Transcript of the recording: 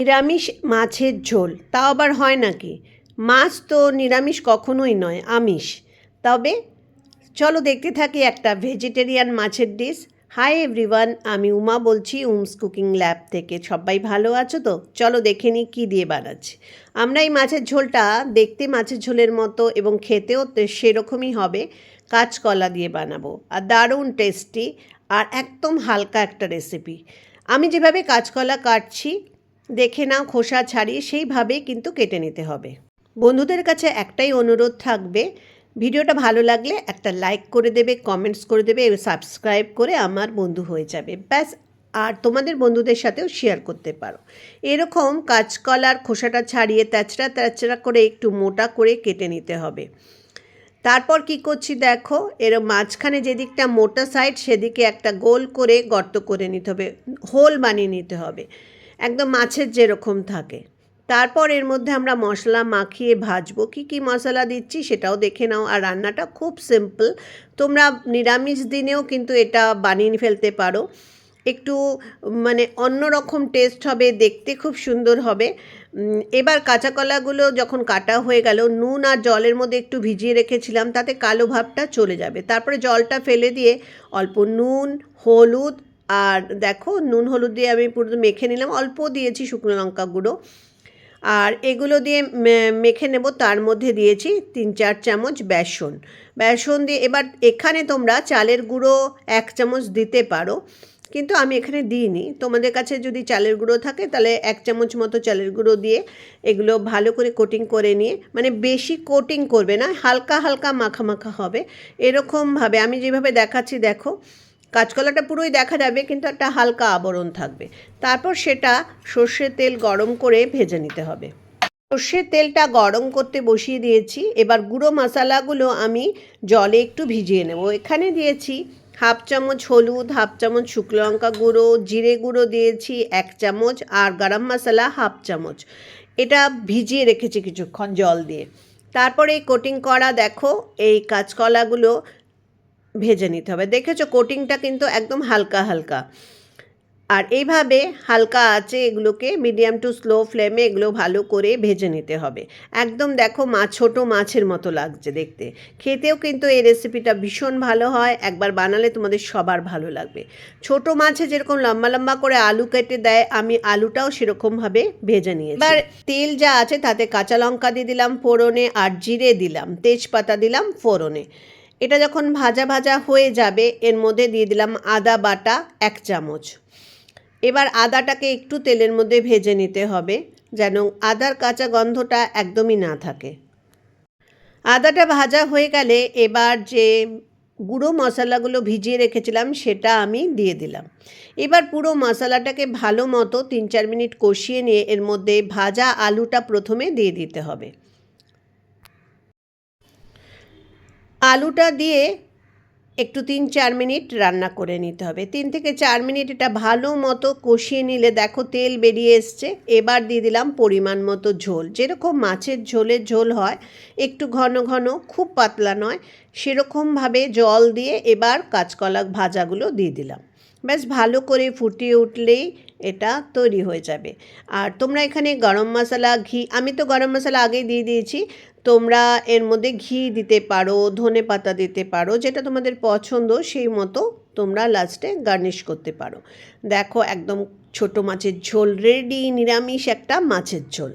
নিরামিষ মাছের ঝোল, তাও আবার হয় নাকি? মাছ তো নিরামিষ কখনোই নয়, আমিষ। তবে চলো দেখতে থাকি একটা ভেজিটেরিয়ান মাছের ডিশ হাই এভরিওয়ান আমি উমা বলছি, উমস কুকিং ল্যাব থেকে। সবাই ভালো আছো তো? চলো দেখে নিই কী দিয়ে বানাচ্ছি। আমরা এই মাছের ঝোলটা দেখতে মাছের ঝোলের মতো এবং খেতেও তো সেরকমই হবে। কাঁচকলা দিয়ে বানাবো। আর দারুণ টেস্টি আর একদম হালকা একটা রেসিপি আমি যেভাবে কাঁচকলা কাটছি দেখে নাও, খোসা ছাড়িয়ে সেইভাবেই কিন্তু কেটে নিতে হবে। বন্ধুদের কাছে একটাই অনুরোধ থাকবে, ভিডিওটা ভালো লাগলে একটা লাইক করে দেবে, কমেন্টস করে দেবে সাবস্ক্রাইব করে আমার বন্ধু হয়ে যাবে। ব্যাস, আর তোমাদের বন্ধুদের সাথেও শেয়ার করতে পারো। এরকম কাঁচকলার খোসাটা ছাড়িয়ে তেচড়া তেচড়া করে একটু মোটা করে কেটে নিতে হবে। তারপর কি করছি দেখো, এর মাঝখানে যেদিকটা মোটা সাইড সেদিকে একটা গোল করে গর্ত করে নিতে হবে, হোল বানিয়ে নিতে হবে। একদম মাছের যেরকম থাকে। তারপর এর মধ্যে আমরা মশলা মাখিয়ে ভাজবো। কি কি মশলা দিচ্ছি সেটাও দেখে নাও। আর রান্নাটা খুব সিম্পল তোমরা নিরামিষ দিনেও কিন্তু এটা বানিয়ে ফেলতে পারো। একটু মানে অন্য রকম টেস্ট হবে, দেখতে খুব সুন্দর হবে। এবার কাঁচা কলাগুলো যখন কাটা হয়ে গেল, নুন আর জলের মধ্যে একটু ভিজিয়ে রেখেছিলাম, তাতে কালো ভাবটা চলে যাবে। তারপরে জলটা ফেলে দিয়ে অল্প নুন, হলুদ আর দেখো, নুন, হলুদ দিয়ে আমি পুরো মেখে নিলাম। অল্প দিয়েছি শুকনো লঙ্কা গুঁড়ো। আর এগুলো দিয়ে মেখে নেব। তার মধ্যে দিয়েছি তিন, চার চামচ বেসন। বেসন দিয়ে, এবার এখানে তোমরা চালের গুঁড়ো এক চামচ দিতে পারো। কিন্তু আমি এখানে দিইনি। তোমাদের কাছে যদি চালের গুঁড়ো থাকে, তাহলে এক চামচ মতো চালের গুঁড়ো দিয়ে এগুলো ভালো করে কোটিং করে নিয়ে মানে বেশি কোটিং করবে না, হালকা হালকা, মাখা মাখা হবে। এরকমভাবে। আমি যেভাবে দেখাচ্ছি, দেখো কাঁচকলাটা পুরোই দেখা যাবে, কিন্তু একটা হালকা আবরণ থাকবে। তারপর সেটা সর্ষের তেল গরম করে ভেজে নিতে হবে। সর্ষের তেলটা গরম করতে বসিয়ে দিয়েছি। এবার গুঁড়ো মশলাগুলো আমি জলে একটু ভিজিয়ে নেব। এখানে দিয়েছি হাফ চামচ হলুদ, হাফ চামচ শুকনো লঙ্কা গুঁড়ো, জিরে গুঁড়ো দিয়েছি এক চামচ আর গরম মশলা হাফ চামচ। এটা ভিজিয়ে রেখেছি কিছুক্ষণ জল দিয়ে। তারপরে এই কোটিং করা, দেখো, এই কাঁচকলাগুলো ভেজে নিতে হবে। দেখেছ কোটিংটা কিন্তু একদম হালকা হালকা। আর এইভাবে হালকা আছে এগুলোকে মিডিয়াম টু স্লো ফ্লেমে এগুলো ভালো করে ভেজে নিতে হবে। একদম দেখো মাছ ছোটো মাছের মতো লাগছে দেখতে। খেতেও কিন্তু এই রেসিপিটা ভীষণ ভালো হয়। একবার বানালে তোমাদের সবার ভালো লাগবে। ছোট মাছে যেরকম লম্বা লম্বা করে আলু কেটে দেয় আমি আলুটাও সেরকমভাবে ভেজে নিয়েছি। এবার তেল যা আছে তাতে কাঁচা লঙ্কা দিয়ে দিলাম ফোড়নে আর জিরে দিলাম তেজপাতা দিলাম ফোড়নে। এটা যখন ভাজা ভাজা হয়ে যাবে, এর মধ্যে দিয়ে দিলাম আদা বাটা এক চামচ। এবার আদাটাকে একটু তেলের মধ্যে ভেজে নিতে হবে, যেন আদার কাঁচা গন্ধটা একদমই না থাকে। আদাটা ভাজা হয়ে গেলে এবার যে গুঁড়ো মশলাগুলো ভিজিয়ে রেখেছিলাম, সেটা আমি দিয়ে দিলাম। এবার পুরো মশলাটাকে ভালো মতো তিন চার মিনিট কষিয়ে নিয়ে এর মধ্যে ভাজা আলুটা প্রথমে দিয়ে দিতে হবে। আলুটা দিয়ে একটু তিন, চার মিনিট রান্না করে নিতে হবে। তিন থেকে চার মিনিট এটা ভালো মতো কষিয়ে নিলে দেখো তেল বেরিয়ে এসছে। এবার দিয়ে দিলাম পরিমাণ মতো ঝোল। যেরকম মাছের ঝোলের ঝোল হয়, একটু ঘন ঘন, খুব পাতলা নয়, সেরকমভাবে জল দিয়ে এবার কাঁচকলা ভাজাগুলো দিয়ে দিলাম। ব্যাস, ভালো করে ফুটিয়ে উঠলেই এটা তৈরি হয়ে যাবে। আর তোমরা এখানে গরম মশলা, ঘি, আমি তো গরম মশলা আগেই দিয়ে দিয়েছি। তোমরা এর মধ্যে ঘি দিতে পারো, ধনে পাতা দিতে পারো, যেটা তোমাদের পছন্দ, সেই মতো তোমরা লাস্টে গার্নিশ করতে পারো। দেখো, একদম ছোট মাছের ঝোল রেডি নিরামিষ একটা মাছের ঝোল।